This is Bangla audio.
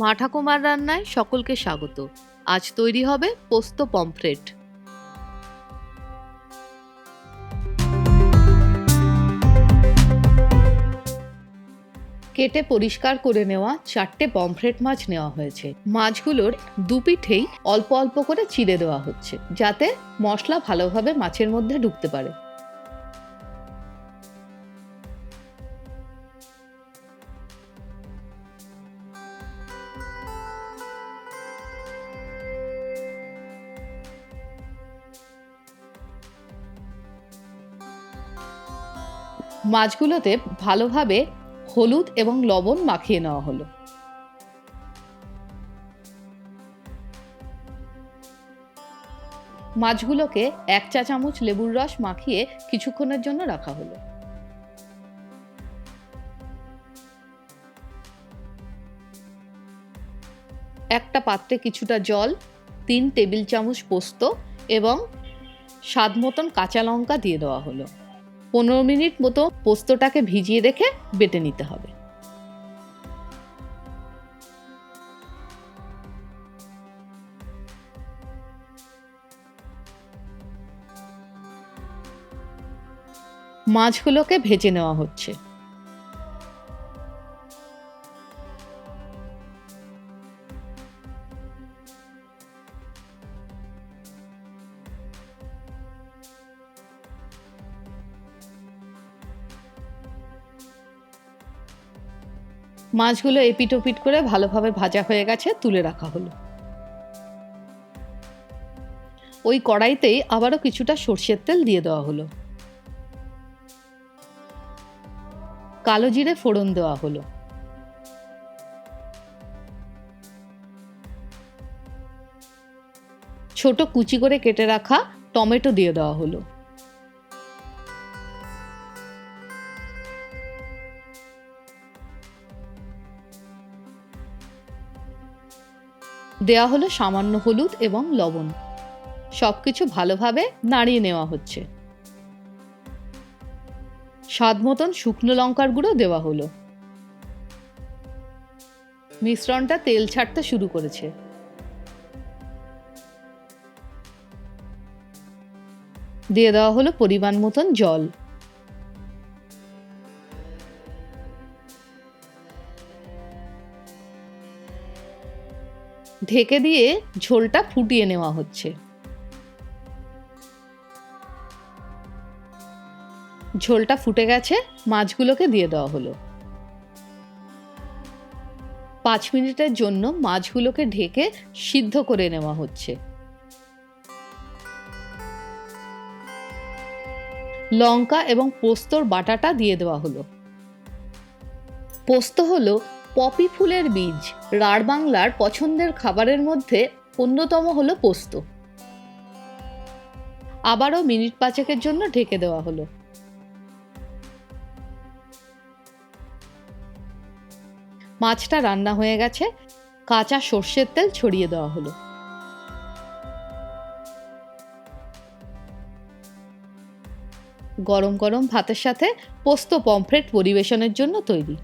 মা ঠাকুমার রান্নায় সকলকে স্বাগত। আজ তৈরি হবে পোস্ত পমফ্রেট। কেটে পরিষ্কার করে নেওয়া চারটে পমফ্রেট মাছ নেওয়া হয়েছে। মাছগুলোর দুপিঠেই অল্প অল্প করে চিড়ে দেওয়া হচ্ছে, যাতে মশলা ভালোভাবে মাছের মধ্যে ঢুকতে পারে। মাছগুলোতে ভালোভাবে হলুদ এবং লবণ মাখিয়ে নেওয়া হলো। মাছগুলোকে এক চা চামচ লেবুর রস মাখিয়ে কিছুক্ষণের জন্য রাখা হলো। একটা পাত্রে কিছুটা জল, তিন টেবিল চামচ পোস্ত এবং স্বাদ মতন কাঁচা লঙ্কা দিয়ে দেওয়া হলো। পনেরো মিনিট মতো পোস্তটাকে ভিজিয়ে রেখে বেটে নিতে হবে। মাছগুলোকে ভেজে নেওয়া হচ্ছে। মাছগুলো এপিট ওপিট করে ভালোভাবে ভাজা হয়ে গেছে, তুলে রাখা হলো। ওই কড়াইতেই আবারও কিছুটা সর্ষের তেল দিয়ে দেওয়া হলো। কালো জিরে ফোড়ন দেওয়া হলো। ছোট কুচি করে কেটে রাখা টমেটো দিয়ে দেওয়া হলো। দেওয়া হলো সামান্য হলুদ এবং লবণ। সব কিছু ভালোভাবে নাড়িয়ে নেওয়া হচ্ছে। স্বাদ মতন শুকনো লঙ্কার গুঁড়ো দেওয়া হলো। মিশ্রণটা তেল ছাড়তে শুরু করেছে। দিয়ে দেওয়া হলো পরিমাণ মতন জল। ঢেকে দিয়ে ঝোলটা ফুটিয়ে নেওয়া হচ্ছে। ঝোলটা ফুটে গেছে, মাছগুলোকে দিয়ে দেওয়া হলো। পাঁচ মিনিটের জন্য মাছগুলোকে ঢেকে সিদ্ধ করে নেওয়া হচ্ছে। লঙ্কা এবং পোস্তর বাটাটা দিয়ে দেওয়া হলো। পোস্ত হলো পপি ফুলের বীজ, রাঢ় বাংলার পছন্দের খাবারের মধ্যে অন্যতম হলো পোস্ত। আবারও মিনিট পাঁচেকের জন্য ঢেকে দেওয়া হলো। মাছটা রান্না হয়ে গেছে, কাঁচা সর্ষের তেল ছড়িয়ে দেওয়া হলো। গরম গরম ভাতের সাথে পোস্ত পমফ্রেট পরিবেশনের জন্য তৈরি।